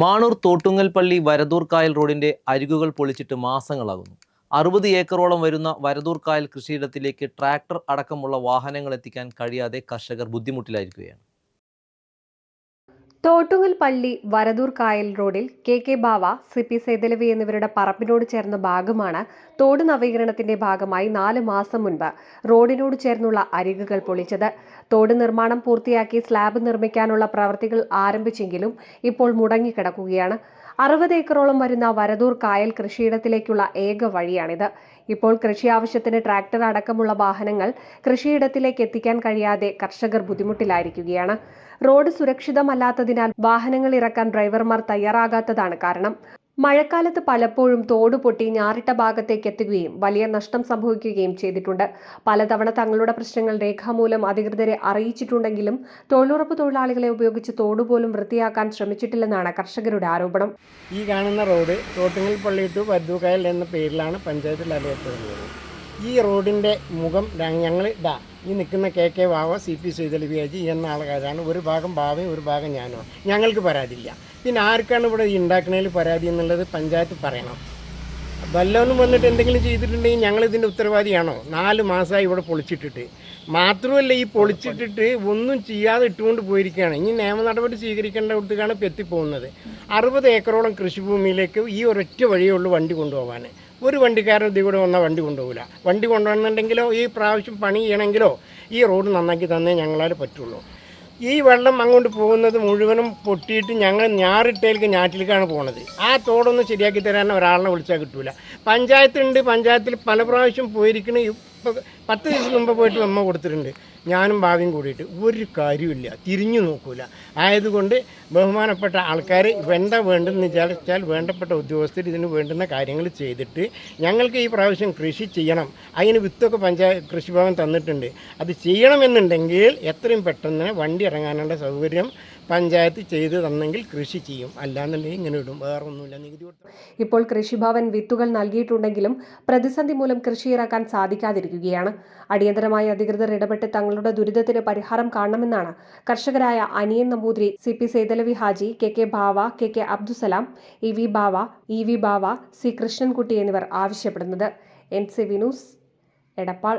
മാണൂർ തോട്ടുങ്ങൽപ്പള്ളി വരദൂർ കായൽ റോഡിന്റെ അരികുകൾ പൊളിച്ചിട്ട് മാസങ്ങളാകുന്നു. അറുപത് ഏക്കറോളം വരുന്ന വരദൂർ കായൽ കൃഷിയിടത്തിലേക്ക് ട്രാക്ടർ അടക്കമുള്ള വാഹനങ്ങൾ എത്തിക്കാൻ കഴിയാതെ കർഷകർ ബുദ്ധിമുട്ടിലായിരിക്കുകയാണ്. തോട്ടുങ്ങൽ പള്ളി വരദൂർ കായൽ റോഡിൽ K K Bava C P Sethalavi എന്നിവരുടെ പറമ്പിനോട് ചേർന്ന ഭാഗമാണ് തോട് നവീകരണത്തിന്റെ ഭാഗമായി നാല് മാസം മുൻപ് റോഡിനോട് ചേർന്നുള്ള അരികുകൾ പൊളിച്ചത്. തോട് നിർമ്മാണം പൂർത്തിയാക്കി സ്ലാബ് നിർമ്മിക്കാനുള്ള പ്രവൃത്തികൾ ആരംഭിച്ചെങ്കിലും ഇപ്പോൾ മുടങ്ങിക്കിടക്കുകയാണ്. അറുപത് ഏക്കറോളം വരുന്ന വരദൂർ കായൽ കൃഷിയിടത്തിലേക്കുള്ള ഏക വഴിയാണിത്. ഇപ്പോൾ കൃഷി ആവശ്യത്തിന് ട്രാക്ടർ അടക്കമുള്ള വാഹനങ്ങൾ കൃഷിയിടത്തിലേക്ക് എത്തിക്കാൻ കഴിയാതെ കർഷകർ ബുദ്ധിമുട്ടിലായിരിക്കുകയാണ്. റോഡ് സുരക്ഷിതമല്ലാത്തതിനാൽ വാഹനങ്ങൾ ഇറക്കാൻ ഡ്രൈവർമാർ തയ്യാറാകാത്തതാണ് കാരണം. മഴക്കാലത്ത് പലപ്പോഴും തോട് പൊട്ടി ഞാറിട്ട ഭാഗത്തേക്ക് എത്തുകയും വലിയ നഷ്ടം സംഭവിക്കുകയും ചെയ്തിട്ടുണ്ട്. പലതവണ തങ്ങളുടെ പ്രശ്നങ്ങൾ രേഖാമൂലം അധികൃതരെ അറിയിച്ചിട്ടുണ്ടെങ്കിലും തൊഴിലുറപ്പ് തൊഴിലാളികളെ ഉപയോഗിച്ച് തോട് പോലും വൃത്തിയാക്കാൻ ശ്രമിച്ചിട്ടില്ലെന്നാണ് കർഷകരുടെ ആരോപണം. ഈ കാണുന്ന റോഡ് തോട്ടുങ്ങൽ പള്ളി ടു എന്ന പേരിലാണ് പഞ്ചായത്തിൽ അറിയപ്പെടുന്നത് ഈ റോഡിന്റെ മുഖം ഞങ്ങൾ ഇതാ ഈ നിൽക്കുന്ന K K Vava C P സൈതലവിയാജി എന്ന ആൾക്കാരാണ്. ഒരു ഭാഗം ബാവയും ഒരു ഭാഗം ഞാനോ. ഞങ്ങൾക്ക് പരാതിയില്ല. പിന്നെ ആർക്കാണ് ഇവിടെ ഉണ്ടാക്കുന്നതിൽ പരാതി എന്നുള്ളത് പഞ്ചായത്ത് പറയണം. വല്ലവനും വന്നിട്ട് എന്തെങ്കിലും ചെയ്തിട്ടുണ്ടെങ്കിൽ ഞങ്ങൾ ഇതിന്റെ ഉത്തരവാദിയാണോ? നാല് മാസമായി ഇവിടെ പൊളിച്ചിട്ടിട്ട്. മാത്രമല്ല ഈ പൊളിച്ചിട്ടിട്ട് ഒന്നും ചെയ്യാതെ ഇട്ടുകൊണ്ട് പോയിരിക്കുകയാണ്. ഇനി നിയമ നടപടി സ്വീകരിക്കേണ്ട ഇടത്തേക്കാണ് എത്തിപ്പോകുന്നത്. അറുപത് ഏക്കറോളം കൃഷിഭൂമിയിലേക്ക് ഈ ഒരൊറ്റ വഴിയേ ഉള്ളൂ വണ്ടി കൊണ്ടുപോകാൻ ഒരു വണ്ടിക്കാരൻ ഇതിൽ കൂടെ വന്നാൽ വണ്ടി കൊണ്ടുപോകില്ല വണ്ടി കൊണ്ടുവന്നുണ്ടെങ്കിലോ ഈ പ്രാവശ്യം പണി ചെയ്യണമെങ്കിലോ ഈ റോഡ് നന്നാക്കി തന്നേ ഞങ്ങളാൽ പറ്റുള്ളൂ. ഈ വെള്ളം അങ്ങോട്ട് പോകുന്നത് മുഴുവനും പൊട്ടിയിട്ട് ഞങ്ങൾ ഞാറിട്ടേൽക്ക് ഞാറ്റിലേക്കാണ് പോണത്. ആ തോടൊന്ന് ശരിയാക്കി തരാൻ ഒരാളിനെ വിളിച്ചാൽ കിട്ടൂല. പഞ്ചായത്തുണ്ട് പഞ്ചായത്തിൽ പല പ്രാവശ്യം പോയിരിക്കണ. ഇപ്പോൾ പത്ത് ദിവസം മുമ്പ് പോയിട്ട് അമ്മ കൊടുത്തിട്ടുണ്ട്. ഞാനും ഭാവിയും കൂടിയിട്ട് ഒരു കാര്യമില്ല തിരിഞ്ഞു നോക്കൂല. ആയതുകൊണ്ട് ബഹുമാനപ്പെട്ട ആൾക്കാർ വേണ്ട വേണ്ടെന്ന് വിചാരിച്ചാൽ വേണ്ടപ്പെട്ട ഉദ്യോഗസ്ഥർ ഇതിന് വേണ്ടുന്ന കാര്യങ്ങൾ ചെയ്തിട്ട് ഞങ്ങൾക്ക് ഈ പ്രാവശ്യം കൃഷി ചെയ്യണം. അതിന് വിത്തൊക്കെ പഞ്ചായത്ത് കൃഷിഭവൻ തന്നിട്ടുണ്ട്. അത് ചെയ്യണമെന്നുണ്ടെങ്കിൽ എത്രയും പെട്ടെന്ന് വണ്ടി ഇറങ്ങാനുള്ള സൗകര്യം പഞ്ചായത്ത് ചെയ്തു തന്നെങ്കിൽ കൃഷി ചെയ്യും. അല്ലാന്നുണ്ടെങ്കിൽ ഇങ്ങനെ ഇടും. വേറെ ഒന്നുമില്ല നികുതി ഇപ്പോൾ കൃഷിഭവൻ വിത്തുകൾ നൽകിയിട്ടുണ്ടെങ്കിലും പ്രതിസന്ധി മൂലം കൃഷി ഇറക്കാൻ സാധിക്കാതിരിക്കുകയാണ്. അടിയന്തരമായി അധികൃതർ ഇടപെട്ട് തങ്ങളുടെ ദുരിതത്തിന് പരിഹാരം കാണണമെന്നാണ്. കർഷകരായ Aniyan Namboothiri C P Sethalavi Haji K K Bava K K Abdussalam E V Bava E V Bava C Krishnankutty എന്നിവർ ആവശ്യപ്പെടുന്നത്. N C Vinoos Edappal.